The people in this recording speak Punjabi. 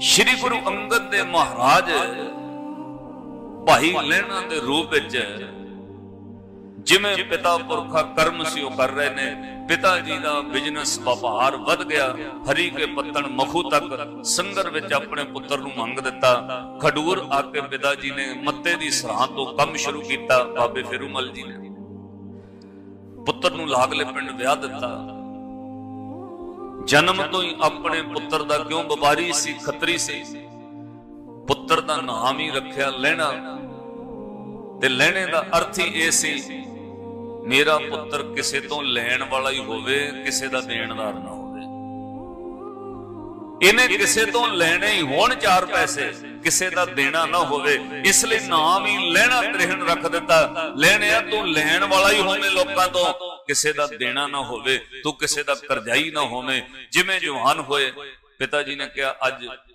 ਸ੍ਰੀ ਗੁਰੂ ਅੰਗਦ ਦੇਵ ਮਹਾਰਾਜ ਭਾਈ ਲੈਣਾ ਦੇ ਰੂਪ ਵਿੱਚ ਜਿਵੇਂ ਪਿਤਾ ਪੁਰਖਾ ਕਰਮ ਸੀ ਉਹ ਕਰ ਰਹੇ ਨੇ, ਪਿਤਾ ਜੀ ਦਾ ਬਿਜ਼ਨਸ ਵਪਾਰ ਵੱਧ ਗਿਆ, ਹਰੀ ਕੇ ਪੱਤਣ ਮਖੂ ਤੱਕ ਸੰਗਰ ਵਿੱਚ ਆਪਣੇ ਪੁੱਤਰ ਨੂੰ ਮੰਗ ਦਿੱਤਾ। ਖਡੂਰ ਆ ਕੇ ਪਿਤਾ ਜੀ ਨੇ ਮੱਤੇ ਦੀ ਸਰਾਂ ਤੋਂ ਕੰਮ ਸ਼ੁਰੂ ਕੀਤਾ, ਬਾਬੇ ਫਿਰੂਮਲ ਜੀ ਨੇ। ਪੁੱਤਰ ਨੂੰ ਲਾਗਲੇ ਪਿੰਡ ਵਿਆਹ ਦਿੱਤਾ। ਜਨਮ ਤੋਂ ਹੀ ਆਪਣੇ ਪੁੱਤਰ ਦਾ ਕਿਉਂ ਵਪਾਰੀ ਸੀ, ਖੱਤਰੀ ਸੀ? ਪੁੱਤਰ ਦਾ ਨਾਮ ਹੀ ਰੱਖਿਆ ਲੈਣਾ। ਤੇ ਲੈਣੇ ਦਾ ਅਰਥ ਹੀ ਇਹ ਸੀ, ਮੇਰਾ ਪੁੱਤਰ ਕਿਸੇ ਤੋਂ ਲੈਣ ਵਾਲਾ ਹੀ ਹੋਵੇ, ਕਿਸੇ ਦਾ ਦੇਣਦਾਰ ਨਾ ਹੋਵੇ। ਇਹਨੇ ਕਿਸੇ ਤੋਂ ਲੈਣੇ ਹੀ ਹੋਣ ਚਾਰ ਪੈਸੇ, ਕਿਸੇ ਦਾ ਦੇਣਾ ਨਾ ਹੋਵੇ, ਇਸ ਲਈ ਨਾਮ ਹੀ ਲੈਣਾ ਤ੍ਰਿਹਣ ਰੱਖ ਦਿੱਤਾ। ਲੈਣਿਆ ਤੂੰ ਲੈਣ ਵਾਲਾ ਹੀ ਹੋਵੇਂ ਲੋਕਾਂ ਤੋਂ। ਕਿਸੇ ਦਾ ਦੇਣਾ ਨਾ ਹੋਵੇ, ਤੂੰ ਕਿਸੇ ਦਾ ਕਰਜ਼ਾਈ ਨਾ ਹੋਵੇਂ, ਜਿਵੇਂ ਜਵਾਨ ਹੋਏ। ਪਿਤਾ ਜੀ ਨੇ ਕਿਹਾ, ਅੱਜ